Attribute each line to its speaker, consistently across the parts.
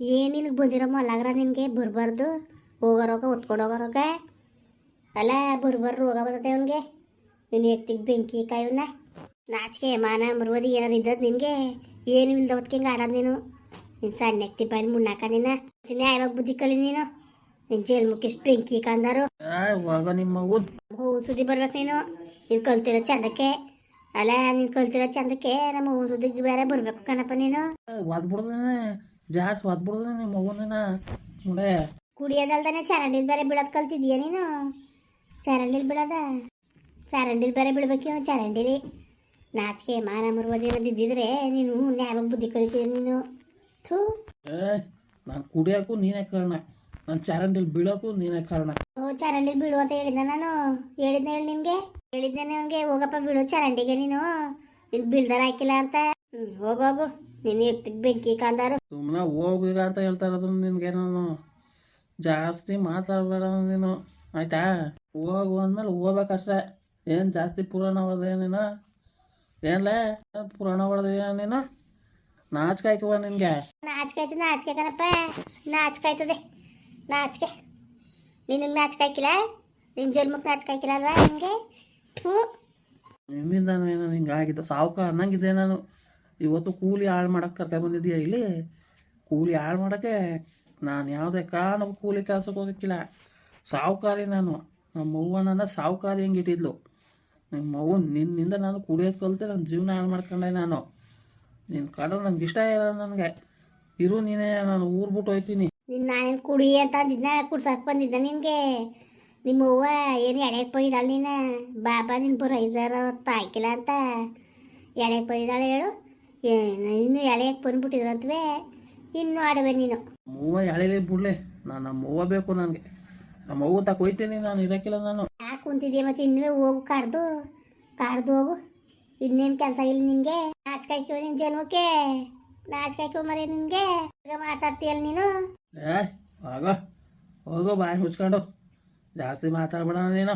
Speaker 1: ಏನು ನಿನಗೆ ಬಂದಿರೋ ಮಲ್ಲಾಗ್ರ ನಿನಗೆ ಬರಬಾರ್ದು. ಹೋಗೋರೋಗ ಹೊತ್ಕೊಂಡು ಹೋಗೋರೋಗ ಅಲ್ಲ ಬರ್ಬರ್ ರೋಗ ಬರ್ತದೆ ಅವನಿಗೆ. ನೀನು ಎತ್ತಿಗೆ ಬೆಂಕಿ ಕಾಯವನ್ನ ನಾಚಿಕೆ ಮಾನ ಮರುವದಿ ಏನಾರು ಇದ್ದದ್ದು ನಿನಗೆ. ಏನು ಇಲ್ದ ಹೊತ್ಕೆ ಹಿಂಗೆ ಆಡೋದು ನೀನು. ನಿನ್ನ ಸಣ್ಣ ಎತ್ತಿ ಬಾಯಲ್ಲಿ ಮುನ್ನಾಕ ನೀನು. ನ್ಯಾಯವಾಗಿ ಬುದ್ಧಿ ಕಲಿ ನೀನು. ನಿನ್ನ ಜೇಲ್ ಮುಖ್ಯಷ್ಟು ಬೆಂಕಿ ಕಂದಾರು. ಹೂ ಸುದ್ದಿ ಬರ್ಬೇಕು ನೀನು. ನೀನು ಕಲ್ತಿರೋ ಚಂದಕ್ಕೆ. ಅಲ್ಲ ನೀನು ಕಲ್ತಿರೋ ಚಂದಕ್ಕೆ ನಮ್ಮ ಹೂ ಸುದ್ದಿಗೆ ಬೇರೆ ಬರ್ಬೇಕು ಕಣಪ್ಪ ನೀನು.
Speaker 2: ಜಾಸ್ತಿ ಒದ್ಬಿಡ್ದಾನೆ ನಿಮ್ಮ ಮಗುನ ನೋಡೆ.
Speaker 1: ಕುಡಿಯೋದಲ್ದಾನೆ ಚರಂಡಿಲ್ ಬೇರೆ ಬಿಡೋದು ಕಲ್ತಿದ್ಯಾ ನೀನು? ಚರಂಡಿಲ್ ಬಿಡೋದ ಚರಂಡಿಲ್ ಬೇರೆ ಬಿಡ್ಬೇಕು ಚರಂಡಿಲಿ ನಾಚಿಕೆ ಮಾನ ಮರುವದಿರೋದು ಇದ್ದಿದ್ರೆ ನೀನು ನ್ಯಾಯವಾಗ ಬುದ್ಧಿ ಕಲಿತೀಯ ನೀನು? ಥೂ.
Speaker 2: ಏ ನಾನು ಕುಡಿಯೋಕ್ಕೂ ನೀನೇ ಕಾರಣ. ನಾನು ಚರಂಡಿಲ್ ಬೀಳೋಕ್ಕೂ ನೀನೇ ಕಾರಣ.
Speaker 1: ಓ ಚರಂಡಿಲ್ ಬೀಳು ಅಂತ ಹೇಳಿದ್ದೆ ನಾನು? ಹೇಳಿದ್ನ ಹೇಳಿ ನಿನಗೆ? ಹೇಳಿದ್ನ ನನಗೆ ಹೋಗಪ್ಪ ಬೀಳು ಚರಂಡಿಗೆ ನೀನು. ನೀನು ಬೀಳ್ದಾರ ಹಾಕಿಲ್ಲ ಅಂತ. ಹ್ಞೂ ಎತ್ತಿಗೆ ಬೆಂಕಿ ಕಾಂದಾರು.
Speaker 2: ಸುಮ್ಮನೆ ಹೋಗೀಗ ಅಂತ ಹೇಳ್ತಾ ಇರೋದು ನಿನಗೆ ನಾನು ಜಾಸ್ತಿ ಮಾತಾಡಬೇಡ ನೀನು. ಆಯ್ತಾ? ಹೋಗು ಅಂದ್ಮೇಲೆ ಹೋಗ್ಬೇಕಷ್ಟೇ. ಏನು ಜಾಸ್ತಿ ಪುರಾಣ ಹೊಡೆದೆ ನೀನು? ಏನ್ಲೇ? ಪುರಾಣ ಹೊಡೆದ ನೀನು? ನಾಚಿಕೆ ಆಯ್ಕವ ನಿನಗೆ?
Speaker 1: ನಾಚಿಕೆ ಆಯ್ತು ನಾಚಿಕೆ ಕಣಪ್ಪ. ನಾಚಿಕೆ ಆಯ್ತದೆ ನಾಚಿಕೆ. ನಿನಗೆ ನಾಚಿಕೆ ಹಾಕಿಲ್ಲ ನಿನ್ನ ಜನ್ಮಕ್ಕೆ ನಾಚಿಕೆ ಹಾಕಿಲ್ಲ ಅಲ್ವಾ ನಿನಗೆ? ಥೂ
Speaker 2: ನಿನ್ನಿಂದ ಏನೋ ಹಿಂಗಾಗಿದ್ದು ಸಾವುಕ ಅನ್ನಂಗಿದ್ದೆ ನಾನು. ಇವತ್ತು ಕೂಲಿ ಹಾಳು ಮಾಡಕ್ಕೆ ಕರ್ಕೊಂಡು ಬಂದಿದ್ದೀಯ ಇಲ್ಲಿ. ಕೂಲಿ ಹಾಳು ಮಾಡೋಕ್ಕೆ ನಾನು ಯಾವುದೇ ಕಾರಣಕ್ಕೂ ಕೂಲಿ ಕೆಲಸಕ್ಕೆ ಹೋಗೋಕ್ಕಿಲ್ಲ. ಸಾವುಕಾರಿ ನಾನು. ನಮ್ಮ ಅವ್ವನನ್ನ ಸಾವುಕಾರಿ ಹೆಂಗೆ ಇಟ್ಟಿದ್ಲು. ನಿಮ್ಮ ನಿನ್ನಿಂದ ನಾನು ಕುಡಿಯೋದು ಕಲಿತೆ ನನ್ನ ಜೀವನ ಹಾಳು ಮಾಡ್ಕೊಂಡೆ ನಾನು. ನಿನ್ನ ಕಂಡ್ರೆ ನನಗೆ ಇಷ್ಟ ಇಲ್ಲ ನನಗೆ. ಇರು ನೀನೇ, ನಾನು ಊರು ಬಿಟ್ಟು ಹೋಯ್ತೀನಿ.
Speaker 1: ನಿನ್ನ ಕುಡಿ ಅಂತ ದಿನ ಕುಡ್ಸಕ್ಕೆ ಬಂದಿದ್ದ ನಿನಗೆ? ನಿಮ್ಮ ಅವ್ವ ಏನು ಎಳೆಗೆ ಹೋಗಿದ್ದಾಳೆ ನೀನು? ಬಾಬಾ ನಿನ್ನ ಬರೋ ಐದಾರು ತಾಯ್ಕಿಲ್ಲ ಅಂತ. ಎಳೆಗೆ ಬಂದಿದ್ದಾಳೆ ಹೇಳು. ಏನು ಇನ್ನು ಎಳೆಯಕ್ಕೆ ಬಂದ್ಬಿಟ್ಟಿದ್ರಂತವೇ ಇನ್ನು ಆಡುವೆ ನೀನು.
Speaker 2: ಮೂವ ಎಳೆಯಲಿ ಬಿಡ್ಲೆ ನಾನು ನಮ್ಮ ಅವ್ವ ಬೇಕು ನನಗೆ. ನಮ್ಮ ಅವ್ವ ತಕ ಹೋಯ್ತೀನಿ ನಾನು ಇರೋಕ್ಕಿಲ್ಲ ನಾನು.
Speaker 1: ಯಾಕೆ ಕುಂತಿದ್ಯಾ ಮತ್ತೆ ಇನ್ನೂ ಹೋಗು ಕಾಡ್ದು ಕಾಡ್ದು ಹೋಗು. ಇನ್ನೇನು ಕೆಲಸ ಇಲ್ಲ ನಿನಗೆ ನಾಚ್ಕಾಯ್ಕೋ ನಿನ್ನ ಜನ್ಮಕ್ಕೆ. ನಾಚ್ಕಾಯ್ಕೋ ಮರಿ ನಿನಗೆ. ಈಗ ಮಾತಾಡ್ತೀಯಲ್ಲ ನೀನು?
Speaker 2: ಏ ಹೋಗೋ ಹೋಗೋ ಬಾಯಿ ಮುಚ್ಕೊಂಡು. ಜಾಸ್ತಿ ಮಾತಾಡ್ಬೇಡ ನೀನು.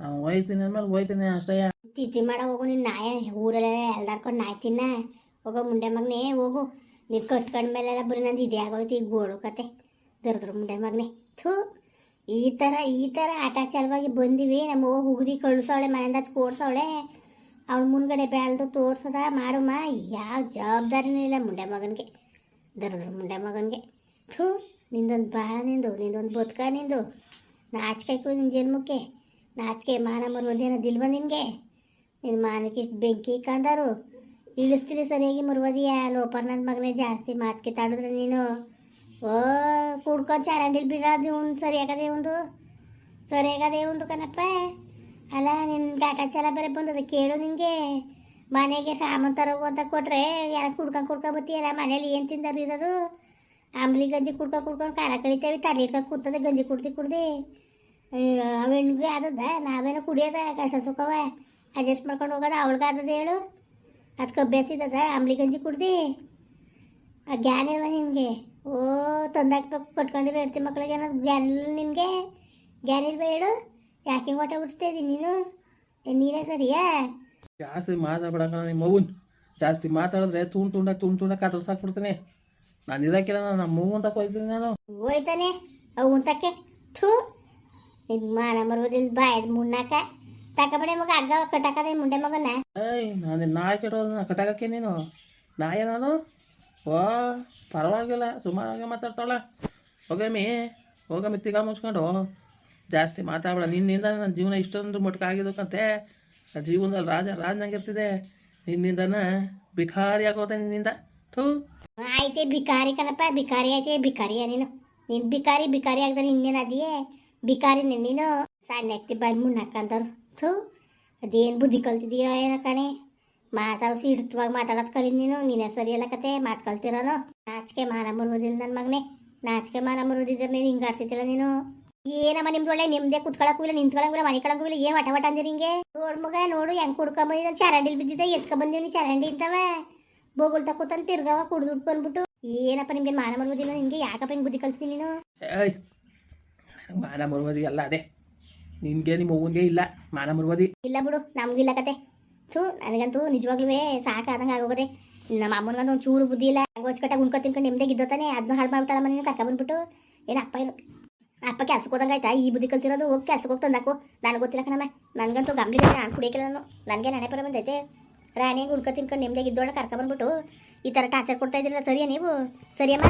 Speaker 2: ನಾನು ಹೋಯ್ತೀನಿ ಅಂದ್ಮೇಲೆ ಹೋಯ್ತೀನಿ ಅಷ್ಟೇ.
Speaker 1: ತಿಥಿ ಮಾಡ ಹೋಗು ನಿನ್ನ ನಾಯ ಊರಲ್ಲೇ ಎಲ್ದಾಡ್ಕೊಂಡು ನಾಯ್ತೀನ. ತಿನ್ನ ಹೋಗೋ ಮುಂಡೆ ಮಗನೇ, ಹೋಗು. ನೀವು ಕಟ್ಕೊಂಡ ಮೇಲೆಲ್ಲ ಬರೀ ನಂದು ಇದೇ ಆಗೋಯ್ತು ಈಗ ಗೋಳು ಕತೆ. ದರ್ದ್ರ ಮುಂಡೆ ಮಗನೇ. ಥೂ, ಈ ಥರ ಈ ಥರ ಆಟ ಚಾಲವಾಗಿ ಬಂದಿವಿ. ನಮ್ಮ ಹೋಗಿ ಹುಗ್ದಿ ಕಳ್ಸವಳೆ ಮನೆಯಿಂದ ಕೋಡ್ಸವಳೆ ಅವಳ ಮುಂದ್ಗಡೆ ಬೆಳೆದು ತೋರ್ಸದ ಮಾಡುಮ್ಮ ಯಾವ ಜವಾಬ್ದಾರಿನೂ ಇಲ್ಲ ಮುಂಡೆ ಮಗನಿಗೆ. ದರ್ದ್ರ ಮುಂಡೆ ಮಗನಿಗೆ. ಥೂ, ನಿಂದೊಂದು ಬಾಳ ನಿಂದು, ನಿಂದೊಂದು ಬದುಕ ನಿಂದು. ನಾಚಿಕಾಯ್ಕು ನಿನ್ನ ಜನ್ಮಕ್ಕೆ. ನಾಚಿಕೆ ಮಾನ ಮರುವುದೇನೋ ದಿಲ್ವ ನಿನಗೆ? ನಿನ್ನ ಮಾನಕ್ಕೆ ಇಷ್ಟು ಬೆಂಕಿ ಕಂದರು. ಇಳಿಸ್ತೀರಿ ಸರಿಯಾಗಿ ಮುರುವದಿಯಾ ಲೋಪರ್ ನನ್ನ ಮಗನೇ ಜಾಸ್ತಿ ಮಾತು ಕಿತ್ತಾಡಿದ್ರೆ ನೀನು? ಓ ಕುಡ್ಕೊಂಡು ಚಾರಂಡಿಲ್ ಬಿಡೋದು ಒಂದು ಸರಿಯಾಗದೆ ಒಂದು ಸರಿಯಾಗದೆ ಒಂದು ಕಣಪ್ಪ. ಅಲ್ಲ ನಿನ್ನ ಗಾಟಾಚಾರ ಬೇರೆ ಬಂದದ ಕೇಳು ನಿನಗೆ ಮನೆಗೆ ಸಾಮಾನು ತರೋಗು ಅಂತ ಕೊಟ್ರೆ ಎಲ್ಲ ಕುಡ್ಕೊಂಡು ಕುಡ್ಕೊಂಡು ಬತ್ತೀಯಲ್ಲ ಮನೇಲಿ ಏನು ತಿಂದರು ಇರೋರು? ಅಂಬ್ಲಿ ಗಂಜಿ ಕುಡ್ಕೊಂಡು ಕುಡ್ಕೊಂಡು ಕಾಲ ಕಳಿತೇವೆ, ತಲೆ ಇಟ್ಕೊಂಡು ಕೂತದೆ ಗಂಜಿ ಕುಡ್ದು ಕುಡ್ದು. ಅವೆಣ್ಣಿಗೆ ಆದದ, ನಾವೇನೋ ಕುಡಿಯೋದ, ಕಷ್ಟ ಸುಖವ? ಅಡ್ಜಸ್ಟ್ ಮಾಡ್ಕೊಂಡು ಹೋಗೋದ, ಅವಳಿಗಾದದ ಹೇಳು. ಅದಕ್ಕೆ ಬೇಸಿದದ ಅಂಬ್ಲಿ ಗಂಜಿ ಕುಡ್ದು. ಆ ಗ್ಯಾನ್ ಇಲ್ವ ನಿನಗೆ ಓ ತಂದಾಕ್ಬೇಕು ಕೊಟ್ಕೊಂಡಿರೋ ಹೆಡ್ತಿ ಮಕ್ಳಿಗೆ ಅನ್ನೋದು ಗ್ಯಾನ್ ಇಲ್ಲ ನಿನಗೆ ಗ್ಯಾನ್ ಇಲ್ವ ಹೇಳು? ಯಾಕೆ ಹಿಂಗೆ ಹೊಟ್ಟೆ ಉಡಿಸ್ತಾ ಇದ್ದೀನಿ ನೀನು? ನೀನೇ ಸರಿಯಾ?
Speaker 2: ಜಾಸ್ತಿ ಮಾತಾಡ್ಬಿಡಕ್ಕ ನಿಮ್ಮ ಮಗುನ್. ಜಾಸ್ತಿ ಮಾತಾಡಿದ್ರೆ ತುಂಡು ತುಂಡಾಗಿ ತುಂಡು ತುಂಡಾಗಿ ಹಾಕ್ಬಿಡ್ತೀನಿ ನಾನು ಇರೋಕ್ಕಿಲ್ಲ ನಾನು ನಮ್ಮ ಮಗು ಅಂತ ಹೋಯ್ತೀನಿ ನಾನು.
Speaker 1: ಹೋಯ್ತಾನೆ. ಅವು ಉಂತಕ್ಕೆ. ಥೂ. ನಿಮ್ಮ ಮಾನ ಮರುವುದಿಲ್ಲ ಬಾಯ್ ಮುನ್ನಾಕ ತಕಬಡೆ ಮಗ ಅಗ್ಗ ಕಟ್ಟಾಕದೆ ಮುಂಡೆ ಮಗನ
Speaker 2: ಏಯ್ ನಾನು ನಾಯಿ ಕೆಡೋದನ್ನ ಕಟ್ಟಾಕಕ್ಕೆ ನೀನು ನಾಯ ನಾನು ಓ ಪರವಾಗಿಲ್ಲ ಸುಮಾರಾಗಿ ಮಾತಾಡ್ತಾಳೆ ಹೋಗಮ್ಮಿ ಹೋಗಮ್ಮಿ ತಿಗ ಮುಚ್ಕೊಂಡು ಜಾಸ್ತಿ ಮಾತಾಡಬೇಡ ನಿನ್ನಿಂದ ನನ್ನ ಜೀವನ ಇಷ್ಟೊಂದು ಮಟ್ಟಕ್ಕೆ ಆಗಿದ್ದಕ್ಕಂತೆ ಜೀವನದಲ್ಲಿ ರಾಜ ರಾಜನಾಗಿರ್ತಿದೆ ನಿನ್ನಿಂದನ ಭಿಕಾರಿ ಆಗೋದೆ ನಿನ್ನಿಂದ ಥೂ
Speaker 1: ಆಯ್ತೆ ಭಿಕಾರಿ ಕಣಪ್ಪ ಭಿಕಾರಿ ಐತೆ ಭಿಕಾರಿಯ ನೀನು ನೀನು ಭಿಕಾರಿ ಬಿಕಾರಿ ಆಗ್ದಾರೆ ಇನ್ನೇನು ಅದಿಯೇ ಬಿಕಾರಿ ನೀನು ಸಣ್ಣ ಎತ್ತಿ ಬಂದು ಮುನ್ನಕ್ಕಂತಾರು ಥೂ ಅದೇನು ಬುದ್ಧಿ ಕಲ್ತಿದೀಯ ಏನೋ ಕಣೆ? ಮಾತಾಡ್ಸಿ ಹಿಡ್ತವಾಗ ಮಾತಾಡೋದು ಕಲಿ ನೀನು, ನೀನೇ ಸರಿಯಲ್ಲ ಕತೆ, ಮಾತು ಕಲ್ತಿರೋನು? ನಾಚಿಕೆ ಮಾನ ಬರುವುದಿಲ್ಲ ನನ್ನ ಮಗನೇ. ನಾಚಿಕೆ ಮಾನ ಬರುವುದಿದ್ರೆ ನೀನು ಹಿಂಗೆ ಆಡ್ತಿದ್ದಿಲ್ಲ ನೀನು? ಏನಮ್ಮ ನಿಮ್ದು ಒಳ್ಳೆ, ನಿಮ್ದೇ ಕುತ್ಕೊಳಕ್ಕೂ ಇಲ್ಲ ನಿಂತ್ಕೊಳಂಗಿಲ್ಲ ಮನೆ ಕಳಕ್ಕೂ ಇಲ್ಲ ಏನು ವಟ ವಟ ಅಂದಿರಿ ಹಿಂಗೆ? ನೋಡ್ ಮಗ, ನೋಡು, ಹೆಂಗೆ ಕುಡ್ಕೊಂಬಂದಿದ್ದ ಚರಂಡಿಲಿ ಬಿದ್ದಿದ್ದ, ಎತ್ಕೊಂಡ್ ಬಂದೀನಿ ಚರಂಡಿ ಇಂತವ. ಬೋಗುಲ್ ತಕ್ಕೋತಾನೆ ತಿರ್ಗವ, ಕುಡ್ದು ಬಂದ್ಬಿಟ್ಟು. ಏನಪ್ಪ ನಿಮ್ಗೆ ಮಾನ ಬರುವುದಿಲ್ಲ ನಿಮಗೆ ಯಾಕಪ್ಪ ಹಿಂಗೆ ಬುದ್ಧಿ ಕಲ್ತೀನಿ ನೀನು?
Speaker 2: ಮಾನ ಮರುವದಿ ಅದೇ. ನಿನಗೆ ನಿಮ್ಮ ಅವ್ವನ್ಗೆ ಇಲ್ಲ, ಮಾನ ಮರುವದಿ.
Speaker 1: ಇಲ್ಲ ಬಿಡು ನಮ್ಗಿಲ್ಲ ಕತೆ. ಥೂ, ನನಗಂತೂ ನಿಜವಾಗ್ಲೂ ಸಾಕಾದಂಗೆ ಆಗೋಗದೆ. ನಮ್ಮ ಅಮ್ಮನಿಗಂತೂ ಒಂದು ಚೂರು ಬುದ್ಧಿ ಇಲ್ಲ. ಗೊಚ್ಕಟ್ಟಾಗ ಉಣ್ಕೊ ತಿನ್ಕೊಂಡು ನಿಮ್ದೇ ಇದ್ದೋತಾನೆ ಅದನ್ನ ಹಾಳು ಮಾಡ್ಬಿಟ್ಟಾಳ ಮನೆ ಕಕ್ಕ ಬಂದ್ಬಿಟ್ಟು. ಏನು ಅಪ್ಪ ಏನು? ಅಪ್ಪ ಕೆಲ್ಸಕ್ಕೆ ಆಯ್ತಾ? ಈ ಬುದ್ಧಿ ಕಲ್ತಿರೋದು ಹೋಗಿ ಕೆಲ್ಸಕ್ಕೆ ಹೋಗಿ ತಂದಾಕು. ನನಗೆ ಗೊತ್ತಿಲ್ಲ ಕಣಮ್ಮ. ನನಗಂತೂ ಗಮ್ಲಿ ನಾನು ಕುಡಿಯಕ್ಕೆ ನಾನು ನನಗೆ ನೆನೆ ಪರ ಬಂದೈತೆ. ರಾಣಿಗೆ ಉಣ್ಕೊ ತಿನ್ಕೊಂಡು ಇದ್ದೋಳ ಕರ್ಕ ಬಂದ್ಬಿಟ್ಟು. ಈ ಥರ ಟಾರ್ಚರ್ ಕೊಡ್ತಾ ಇದ್ದೀರಲ್ಲ, ಸರಿಯಾ ನೀವು? ಸರಿಯಮ್ಮ?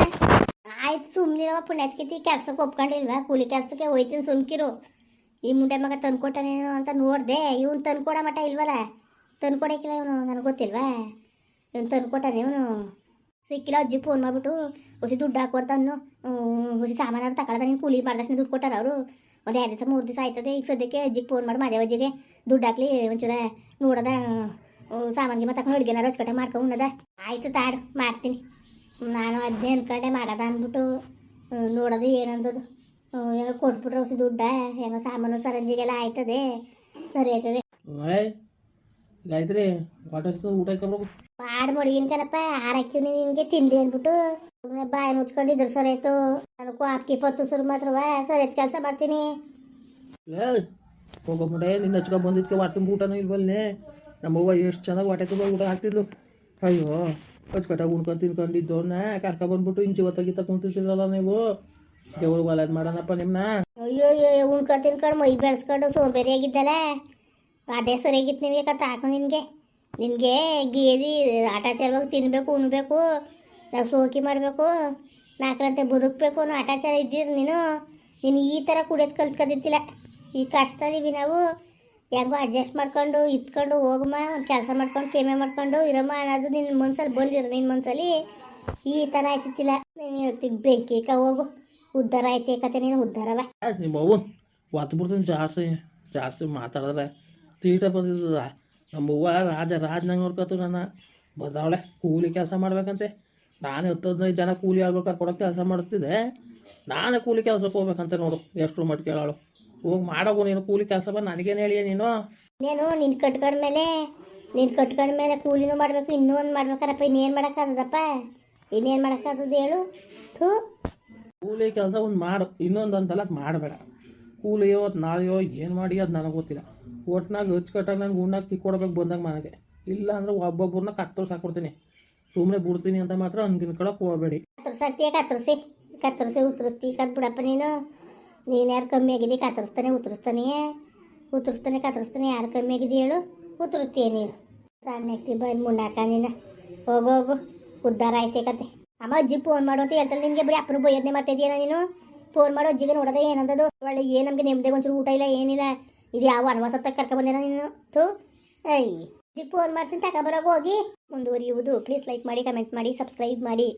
Speaker 1: ಆಯ್ತು ಸುಮ್ಮನಿರೋ ಪುಣ್ಯತ್ಕಿತಿ ಕೆಲ್ಸಕ್ಕೆ ಒಪ್ಕೊಂಡಿಲ್ವಾ? ಕೂಲಿ ಕೆಲಸಕ್ಕೆ ಹೋಯ್ತೀನಿ, ಸುಮ್ಕಿರು. ಈ ಮುಂಡೆ ಮಗ ತಂದ್ಕೊಟ್ಟನೇನು ಅಂತ ನೋಡಿದೆ, ಇವನು ತಂದ್ಕೊಡ ಮಟ ಇಲ್ವಲ್ಲ? ತಂದ್ಕೊಡಕ್ಕಿಲ್ಲ ಇವನು, ನನಗೆ ಗೊತ್ತಿಲ್ವಾ? ಇವನು ತಂದ್ಕೊಟ್ಟಾನೆ ಇವನು. ಸಿಕ್ಕಿಲ್ಲ ಅಜ್ಜಿ ಫೋನ್ ಮಾಡಿಬಿಟ್ಟು, ಹೊಸಿ ದುಡ್ಡು ಹಾಕು ಅಂತ ಅನ್ನು ಹೊಸಿ ಸಾಮಾನು ನೀನು ಕೂಲಿ ಮಾಡಿದಷ್ಟು ದುಡ್ಡು ಕೊಟ್ಟಾರ ಅವರು. ಒಂದು ಎರಡು ದಿವಸ, ಮೂರು ದಿವಸ ಆಯ್ತದೆ, ಈಗ ಸದ್ಯಕ್ಕೆ ಅಜ್ಜಿಗೆ ಫೋನ್ ಮಾಡಿ, ಮಾದೇವ ಅಜ್ಜಿಗೆ ದುಡ್ಡು ಹಾಕ್ಲಿ, ಒಂಚೂರ ನೋಡದ. ಸಾಮಾನಿಗೆ ಮತ್ತೆ ತಗೊಂಡು ಅಡುಗೆನಾರು ಹಚ್ಕಟ್ಟೆ ಮಾಡ್ಕೊಂಡು ಆಯಿತು ತಾಡು, ಮಾಡ್ತೀನಿ. ನಾನು ಅದನ್ನೇ ಅಂದ್ಕೊಂಡೆ ಮಾಡೋದ ಅಂದ್ಬಿಟ್ಟು ನೋಡೋದು ಏನಂದದು. ಹೆಂಗ ಕೊಟ್ಬಿಟ್ರೆ ಹೊಸ ದುಡ್ಡ? ಹೆಂಗ ಸಾಮಾನು ಸರಂಜಿಗೆಲ್ಲ ಆಯ್ತದೆ. ಸರಿ ಆಯ್ತದೆ.
Speaker 2: ಗಾಯತ್ರಿ ಊಟ
Speaker 1: ಮಾಡಿ ಮಡಗಿನ ಕಣಪ್ಪ ನೀವು ಹಿಂಗೆ ತಿಂದೆ ಅಂದ್ಬಿಟ್ಟು. ಬಾಯಿ ಇದ್ರ ಸರಿ ಆಯ್ತು. ನನಗೂ ಅಕ್ಕಿ ಪತ್ತು ಸುರು ಮಾತ್ರ ಸರಿ ಕೆಲಸ ಮಾಡ್ತೀನಿ.
Speaker 2: ಹೋಗೋಬಿಟ್ಟೆ ನಿನ್ನ ಹಚ್ಕೊಂಡು ಬಂದಿದ್ಕೆ ಹೊಟ್ಟೆ ಊಟನೂ ಇಲ್ವಲ್ಲೇ. ನಮ್ಮವ್ವ ಎಷ್ಟು ಚೆನ್ನಾಗಿ ಹೊಟ್ಟೆ ತುಂಬ ಊಟ ಹಾಕ್ತಿದ್ಲು. ಅಯ್ಯೋ ಕಚ್ಕಟ್ಟಾಗಿ ಉಣ್ಕೊಂಡು ತಿನ್ಕೊಂಡಿದ್ದವನ್ನ ಕರ್ಕ ಬಂದ್ಬಿಟ್ಟು ಇಂಚಿ ಹೊತ್ತಾಗಿ ತಗೊಂತಿರ್ತಿರಲ್ಲ ನೀವು. ದೇವ್ರು ಒಲದ್ ಮಾಡೋಣಪ್ಪ ನಿಮ್ನ.
Speaker 1: ಅಯ್ಯೋ ಅಯ್ಯೋ ಉಣ್ಕೊ ತಿನ್ಕೊಂಡು ಮೈ ಬೆಳೆಸ್ಕೊಂಡು ಸೋಂಬೇರಿ ಆಗಿದ್ದಲ್ಲ ಅದೇ ಸರಿಯಾಗಿತ್ತು ನಿನಗೆ ಕತ್ತ ಹಾಕು ನಿನಗೆ? ನಿನಗೆ ಗೇದಿ, ಆಟ ಚಾಲವಾಗಿ ತಿನ್ನಬೇಕು ಉಣ್ಬೇಕು, ನಾವು ಸೋಕಿ ಮಾಡಬೇಕು ನಾಲ್ಕರಂತೆ ಬದುಕಬೇಕು ಅನ್ನೋ ಆಟಾಚಾರ ಇದ್ದೀರಿ ನೀನು. ನೀನು ಈ ಥರ ಕುಡಿಯೋದು ಕಲ್ತ್ಕೊಂಡಿದ್ದಿಲ್ಲ ಈ ಕಷ್ಟದೀವಿ ನಾವು. ಹೆಂಗೋ ಅಡ್ಜಸ್ಟ್ ಮಾಡ್ಕೊಂಡು ಇತ್ಕೊಂಡು ಹೋಗಮ್ಮ ಒಂದು ಕೆಲಸ ಮಾಡ್ಕೊಂಡು ಕೇಮೆ ಮಾಡ್ಕೊಂಡು ಇರಮ್ಮ ಅನ್ನೋದು ನಿನ್ನ ಮನ್ಸಲ್ಲಿ ಬಂದಿರ ನಿನ್ನ ಮನ್ಸಲ್ಲಿ. ಈ ಥರ ಆಯ್ತಿತ್ತಿಲ್ಲ. ನೀನು ಇವತ್ತಿಗೆ ಬೆಂಕಿ ಹೋಗು. ಉದ್ಧಾರ ಐತೆ ಕತೆ ನೀನು ಉದ್ಧಾರವ
Speaker 2: ಆ, ನಿಮ್ಮ ಅವ್ವ ಒತ್ತು ಬಿಡ್ತೀನಿ ಜಾಸ್ತಿ ಜಾಸ್ತಿ ಮಾತಾಡಿದ್ರೆ ತೀಟ ಬಂದಿದ್ದದ ನಮ್ಮವ್ವ ರಾಜ ರಾಜನಂಗೆ ನೋಡ್ಕೊತು ನನ್ನ. ಬಂದವಳೆ ಕೂಲಿ ಕೆಲಸ ಮಾಡ್ಬೇಕಂತೆ. ನಾನು ಹತ್ತು ಹದಿನೈದು ಜನ ಕೂಲಿ ಆಗ್ಬೇಕಾದ್ರೆ ಕರ್ಕೊಡೋಕೆ ಕೆಲಸ ಮಾಡಿಸ್ತಿದ್ದೆ. ನಾನು ಕೂಲಿ ಕೆಲಸಕ್ಕೆ ಹೋಗ್ಬೇಕಂತೆ ನೋಡು ಎಷ್ಟು ಮಟ್ಟ ಕೇಳೋಳು. ಹೋಗಿ ಮಾಡೋಗು ನೀನು ಕೂಲಿ ಕೆಲಸ ಬಂದು ನನಗೇನು ಹೇಳಿಯ ನೀನು?
Speaker 1: ನೀನು ನಿನ್ ಕಟ್ಕೊಂಡ್ಮೇಲೆ ನೀನು ಕಟ್ಕೊಂಡ್ಮೇಲೆ ಕೂಲಿನೂ ಮಾಡಬೇಕು ಇನ್ನೂ ಒಂದು ಮಾಡ್ಬೇಕಾರಪ್ಪ ಇನ್ನೇನು ಮಾಡೋಕ್ಕಾಗದಪ್ಪ ಇನ್ನೇನು ಮಾಡೋಕ್ಕಾಗದ ಹೇಳು. ಥೂ.
Speaker 2: ಕೂಲಿ ಕೆಲಸ ಒಂದು ಮಾಡು, ಇನ್ನೊಂದು ಅಂತಲ್ಲ ಅದು ಮಾಡಬೇಡ. ಕೂಲಿಯೋ ಅದು ನಾಳೆಯೋ ಏನು ಮಾಡಿ ಅದು ನನಗೆ ಗೊತ್ತಿಲ್ಲ. ಒಟ್ನಾಗ ಹಚ್ಕಟ್ಟಾಗ ನನಗೆ ಉಣ್ಣಕ್ಕೆ ಕಿಕ್ಕೊಡ್ಬೇಕು ಬಂದಾಗ ಮನೆಗೆ. ಇಲ್ಲ ಅಂದ್ರೆ ಒಬ್ಬೊಬ್ಬರನ್ನ ಕತ್ತರಿಸಿ ಸುಮ್ಮನೆ ಬಿಡ್ತೀನಿ ಅಂತ ಮಾತ್ರ ಅನ್ಕಿನ್ಕೊಳಕ್ಕೆ ಹೋಗಬೇಡಿ.
Speaker 1: ಕತ್ತರಿಸಾಕ್ತೀಯ ಕತ್ತರಿಸಿ. ಕತ್ತರಿಸಿ ಉತ್ತರಿಸ್ತಿ. ಕದ್ ಬಿಡಪ್ಪ ನೀನು. ನೀನು ಯಾರು ಕಮ್ಮಿ ಆಗಿದ್ದಿ ಕತ್ತರಿಸ್ತಾನೆ, ಉತ್ತರಿಸ್ತಾನೆ. ಉತ್ತರಿಸ್ತಾನೆ, ಕತ್ತರಿಸ್ತಾನೆ. ಯಾರು ಕಮ್ಮಿ ಆಗಿದೆ ಹೇಳು. ಉತ್ತರಿಸ್ತೀಯ ನೀನು. ಸಣ್ಣ ಹಾಕ್ತಿ ಬಂದು ಮುಂಡಾಕ ನೀನು. ಹೋಗು ಹೋಗು. ಉದ್ಧಾರ ಆಯ್ತೆ ಕತೆ. ಅಮ್ಮ ಅಜ್ಜಿ ಫೋನ್ ಮಾಡು ಅಂತ ಹೇಳ್ತಾರೆ ನಿನಗೆ ಬರೀ ಅಪ್ಪನ ಬೈಯೋದನ್ನೇ ಮಾಡ್ತಾ ಇದೆಯಾ ನೀನು? ಫೋನ್ ಮಾಡೋ ಅಜ್ಜಿಗೆ ನೋಡೋದೇ ಏನಂದದು? ಒಳ್ಳೆ ಏನು ನಮಗೆ ನೆಮ್ಮದಿ ಒಂಚೂರು ಊಟ ಇಲ್ಲ, ಏನಿಲ್ಲ. ಇದು ಯಾವ ವನವಾಸ ಕರ್ಕ ಬಂದೇನ ನೀನು? ತು ಐ ಅಜ್ಜಿ ಫೋನ್ ಮಾಡ್ತೀನಿ ತಗೊಬರೋಗಿ ಹೋಗಿ. ಮುಂದುವರಿಯುವುದು. ಪ್ಲೀಸ್ ಲೈಕ್ ಮಾಡಿ ಕಮೆಂಟ್ ಮಾಡಿ ಸಬ್ಸ್ಕ್ರೈಬ್ ಮಾಡಿ.